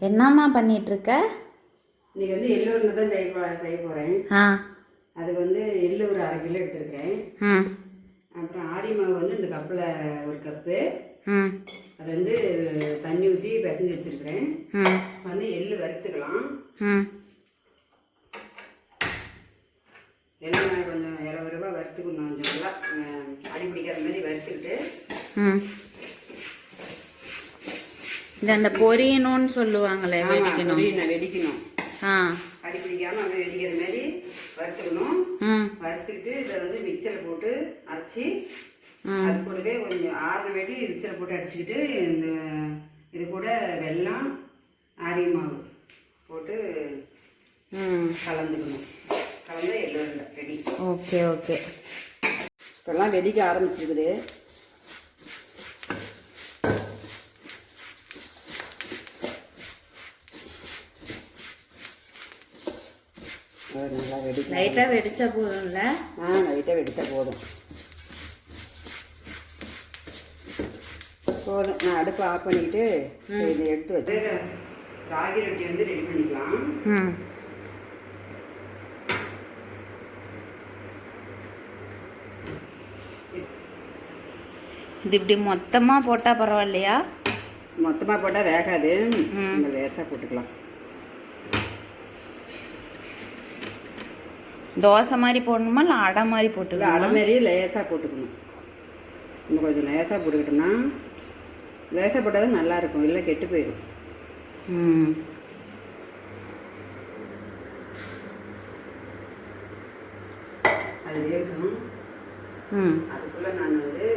என்னம்மா பண்ணிட்டு இருக்க இன்னைக்கு வந்து எள்ளு உருண்டை தான் செய்ய செய்ய போகிறேன் ஆ. அதுக்கு வந்து எள்ளு ஒரு அரை கிலோ எடுத்துருக்கேன். ம் அப்புறம் ஆரி மாவு வந்து இந்த கப்பில் ஒரு கப்பு. ம் அதை வந்து தண்ணி ஊற்றி பிசைஞ்சு வச்சுருக்கிறேன். ம் வந்து எள்ளு வறுத்துக்கலாம். ம் எள்ளு நான் கொஞ்சம் இரவு ரூபா வறுத்துக்கணும் கொஞ்சம் நல்லா அஹ், அடி பிடிக்காத மாதிரி வறுத்துக்கிட்டு ம் இது அந்த பொரியணும்னு சொல்லுவாங்களே வெடிக்கணும். வெடிக்கணும். ஆ. அடி பிடிக்காமல் அப்படியே வெடிக்கிற மாதிரி வறுத்துக்கணும். ம். வறுத்துக்கிட்டு இதை வந்து மிக்சரில் போட்டு அரைச்சி. அது கூடவே கொஞ்சம் ஆறின வேட்டி மிக்சரில் போட்டு அடிச்சுக்கிட்டு இந்த இது கூட வெல்லம் ஆரிய மாவு போட்டு ம். கலந்துக்கணும். கலந்து எள்ளு ரெடி ஓகே ஓகே. இப்போல்லாம் வெடிக்க ஆரம்பிச்சிருக்குது. நல்லா வெடிக்க லைட்டாக வெடிச்சா போதும்ல? ஆ லைட்டாக வெடித்தா போதும். போதும். நான் அடுப்பை ஆஃப் பண்ணிக்கிட்டு இதை எடுத்து வச்சு ராகி ரொட்டி வந்து ரெடி பண்ணிக்கலாம். ம். இது இப்படி மொத்தமாக போட்டால் பரவாயில்லையா? மொத்தமாக போட்டால் வேகாது. லேசாக போட்டுக்கலாம். தோசை மாதிரி போடணுமா இல்லை அடை மாதிரி போட்டுக்கலாம் அடை மாரி லேசாக போட்டுக்கணும். இன்னும் கொஞ்சம் லேசாக போட்டுக்கிட்டோம்னா லேசாக போட்டால் தான் நல்லாயிருக்கும் இல்லை கெட்டு போயிடும் ம். அது வேகணும். ம். அதுக்குள்ளே நான் வந்து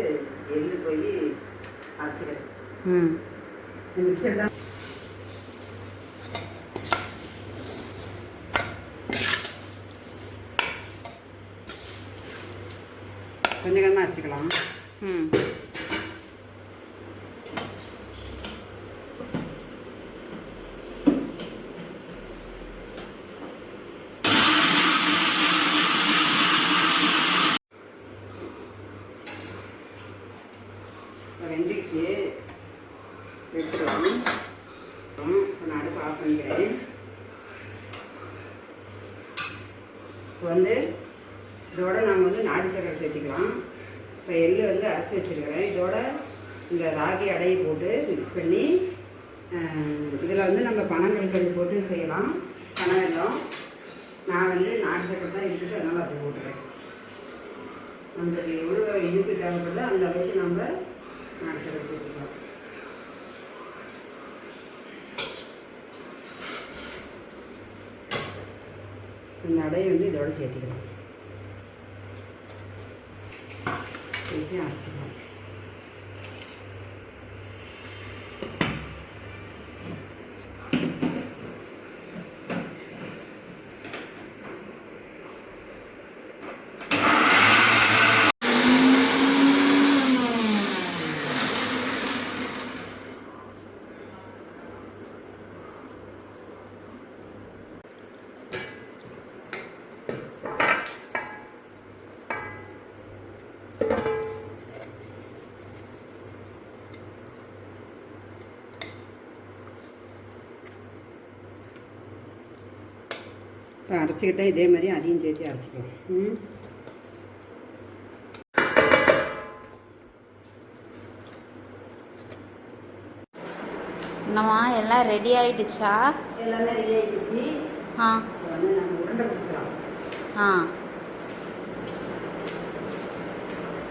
எள்ளு போய் அரைச்சிக்கிறேன். ம். மிக்சர் தான் கொஞ்சம் கொஞ்சமாக அரைச்சிக்கலாம். ம். இப்போ வெந்துக்குச்சு எடுத்துக்கலாம். இப்போ நான் அடுப்பு ஆஃப் பண்ணிக்கிறேன். வந்து இதோட நாம் வந்து நாடி சக்கரை சேர்த்திக்கலாம். இப்போ எள்ளு வந்து அரைச்சி வச்சுருக்கிறேன். இதோட இந்த ராகி அடையை போட்டு மிக்ஸ் பண்ணி இதில் வந்து நம்ம பனங்கற்கண்டு போட்டு செய்யலாம். பனை வெள்ளம் நான் வந்து நாட்டு சக்கரை தான் இருக்குது அதனால் அப்படி போட்டுறேன் நம்மளுக்கு எவ்வளோ இனிப்பு தேவைப்படுதோ அந்த அளவுக்கு நம்ம நாட்டு சக்கரை சேர்த்துக்கலாம். இந்த அடையை வந்து இதோட சேர்த்திக்கலாம். சேர்த்து அரைச்சிக்கலாம் இப்போ அரைச்சிக்கிட்டே இதே மாதிரி அதையும் சேர்த்து அரைச்சிக்கலாம் ம். என்னம்மா எல்லாம் ரெடி ஆயிடுச்சா? எல்லாமே ரெடி ஆகிடுச்சு ஆ. உருண்டை பிடிச்சிக்கலாம். ஆ.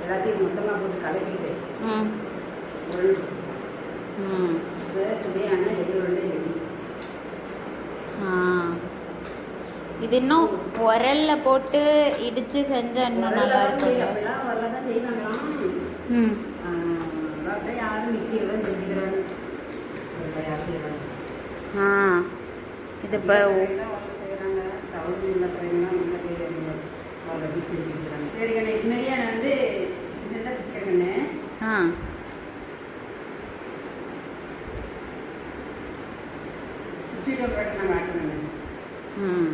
எல்லாத்தையும் மொத்தமாக போட்டு கலக்கிட்டு ம். உருண்டை பிடிச்சிக்கலாம். ம். சுவையான எள்ளு உருண்டை ரெடி ஆ. இது இன்னும் உரல்ல போட்டு இடிச்சு செஞ்சா இன்னும் நல்லா இருக்கும். ம். ஆ. இது இப்போ சரி கண்ணே இது மாதிரியே நான் வந்து சின்ன சின்னதாக பிடிச்சிக்கிறேன் ஆ பிடிச்சிட்டு ஒரு நான் மாட்டேன் ம்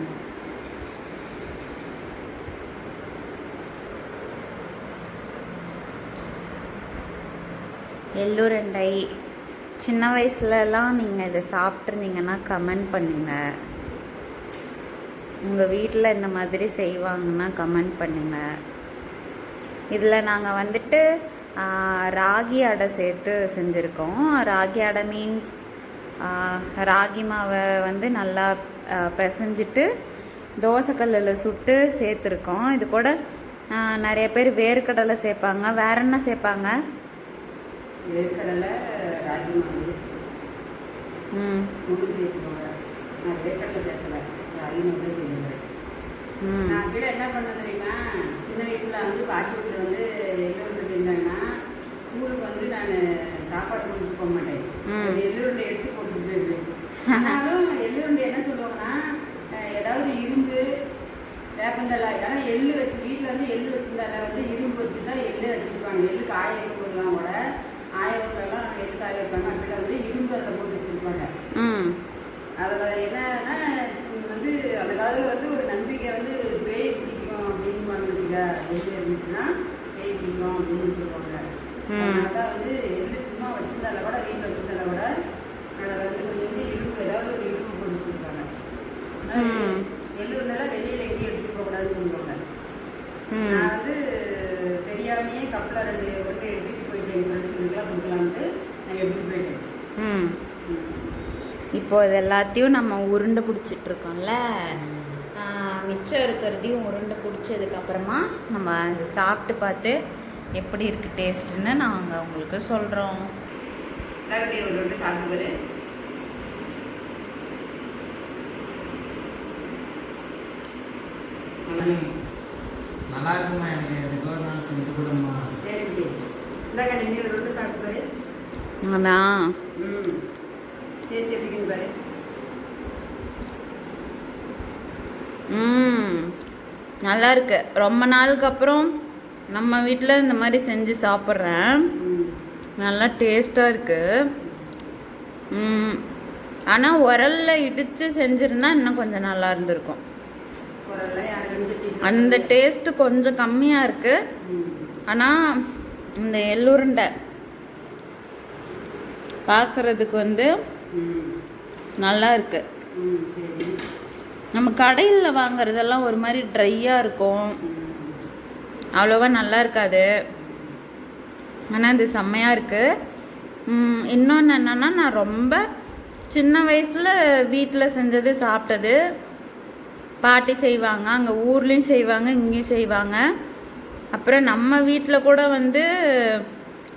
எள்ளுரண்டை. சின்ன வயசுலலாம் நீங்கள் இதை சாப்பிட்ருந்தீங்கன்னா கமெண்ட் பண்ணுங்கள் உங்கள் வீட்டில் இந்த மாதிரி செய்வாங்கன்னா கமெண்ட் பண்ணுங்கள் இதில் நாங்கள் வந்துட்டு ராகி அடை சேர்த்து செஞ்சுருக்கோம். ராகி அடை மீன்ஸ் ராகி மாவை வந்து நல்லா பிசைஞ்சிட்டு தோசைக்கல்லில் சுட்டு சேர்த்துருக்கோம். இது கூட நிறைய பேர் வேர்க்கடலை சேர்ப்பாங்க. வேற என்ன சேர்ப்பாங்க? வேர்க்கடலை ராகி மாவு ம். முழு சேர்த்துக்கோங்க. நான் வேர்க்கடலை சேர்க்கல. ராகி மாவு தான் நான் கூட என்ன பண்ண தெரியுமா? சின்ன வயசுல வந்து பாட்டி வீட்டில் வந்து எள்ளுருண்டை செஞ்சாங்கன்னா ஸ்கூலுக்கு வந்து நான் சாப்பாடு கொண்டு போக மாட்டேன். எள்ளுருண்டை எடுத்து கொண்டு போயிடுவேன் ஆனாலும் எள்ளுருண்டை என்ன சொல்லுவாங்கன்னா ஏதாவது இரும்பு வேப்பந்தலை ஏன்னா எள்ளு வச்சு வீட்டில் வந்து எள்ளு வச்சிருந்தால வந்து இரும்பு வச்சு தான் எள்ளு வச்சிருப்பாங்க. எள்ளு காய வைக்கும் போதெல்லாம் கூட வைப்பாங்க அதில் வந்து இரும்பு அதில் போட்டு வச்சிருப்பாங்க. அதில் என்னன்னா வந்து அந்த காலத்தில் வந்து ஒரு நம்பிக்கை வந்து பேய் பிடிக்கும் அப்படின்னு வந்துச்சுல எள்ளு இருந்துச்சுன்னா பேய் பிடிக்கும் அப்படின்னு சொல்லுவாங்க. ம். அதனால தான் வந்து எள்ளு சும்மா வச்சிருந்தால கூட வீட்டில் வச்சிருந்தால கூட அதில் வந்து கொஞ்சோண்டு இரும்பு ஏதாவது ஒரு இரும்பு போட்டு வச்சிருப்பாங்க. ம். எள்ளுனால வெளியில் எங்கேயும் எடுத்துட்டு போகக்கூடாதுன்னு சொல்லுவாங்க. நான் வந்து தெரியாமையே கப்பில் ரெண்டு கொண்டு எடுத்துட்டு போயிட்டேன் எங்கள் ஃப்ரெண்ட்ஸுங்களுக்குலாம் கொடுக்கலான்ட்டு நான் எடுத்துட்டு போயிட்டேன் ம் ம். இப்போ இது எல்லாத்தையும் நம்ம உருண்டை பிடிச்சிட்டு இருக்கோம்ல ஆ, மிச்சம் இருக்கிறதையும் உருண்டை பிடிச்சதுக்கப்புறமா நம்ம இது சாப்பிட்டு பார்த்து எப்படி இருக்குது டேஸ்ட்டுன்னு நாங்கள் உங்களுக்கு சொல்கிறோம் தகுதி ஒரு ரெண்டு சாப்பிட்டு பாரு. நல்லா இருக்குமா எனக்கு? எனக்கு ஒரு நாள் செஞ்சு கொடுமா சரி. இந்தாங்க நீ ஒரு ரெண்டு சாப்பிட்டு பாரு. ஆனால் ம் டேஸ்ட் எப்படி இருக்குன்னு பாரு ம் நல்லா இருக்கு ரொம்ப நாளுக்கு அப்புறம் நம்ம வீட்டில் இந்த மாதிரி செஞ்சு சாப்பிட்றேன். நல்லா டேஸ்ட்டாக இருக்குது ஆனால் உரல்ல இடித்து செஞ்சுருந்தா இன்னும் கொஞ்சம் நல்லா இருந்திருக்கும். அந்த டேஸ்ட்டு கொஞ்சம் கம்மியாக இருக்குது ஆனால் இந்த எள்ளுருண்டை பார்க்குறதுக்கு வந்து நல்லா இருக்கு. ம் சரி. நம்ம கடையில் வாங்குறதெல்லாம் ஒரு மாதிரி ட்ரையாக இருக்கும். அவ்வளோவா நல்லா இருக்காது. ஆனால் இது செம்மையாக இருக்குது இன்னொன்று என்னென்னா நான் ரொம்ப சின்ன வயசில் வீட்டில் செஞ்சது சாப்பிட்டது. பாட்டி செய்வாங்க அங்கே ஊர்லேயும் செய்வாங்க இங்கேயும் செய்வாங்க. அப்புறம் நம்ம வீட்டில் கூட வந்து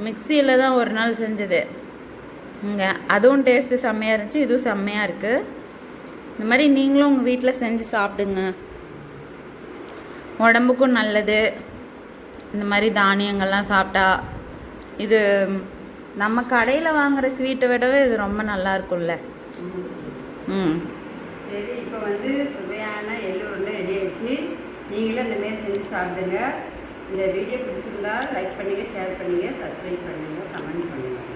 மிக்சியில் தான் ஒரு நாள் செஞ்சது. இங்கே அதுவும் டேஸ்ட்டு செம்மையாக இருந்துச்சு இதுவும் செம்மையாக இருக்குது இந்த மாதிரி நீங்களும் உங்கள் வீட்டில் செஞ்சு சாப்பிடுங்க. உடம்புக்கும் நல்லது. இந்த மாதிரி தானியங்கள்லாம் சாப்பிட்டா இது நம்ம கடையில் வாங்குற ஸ்வீட்டை விடவே இது ரொம்ப நல்லா இருக்கும்ல. ம். சரி இப்போ வந்து சுவையான எள்ளு உருண்டை ரெடி ஆயிடுச்சு. நீங்களும் இந்த மாதிரி செஞ்சு சாப்பிடுங்க. இந்த வீடியோ பிடிச்சிருந்தா லைக் பண்ணுங்கள் ஷேர் பண்ணுங்கள் சப்ஸ்கிரைப் பண்ணுங்கள்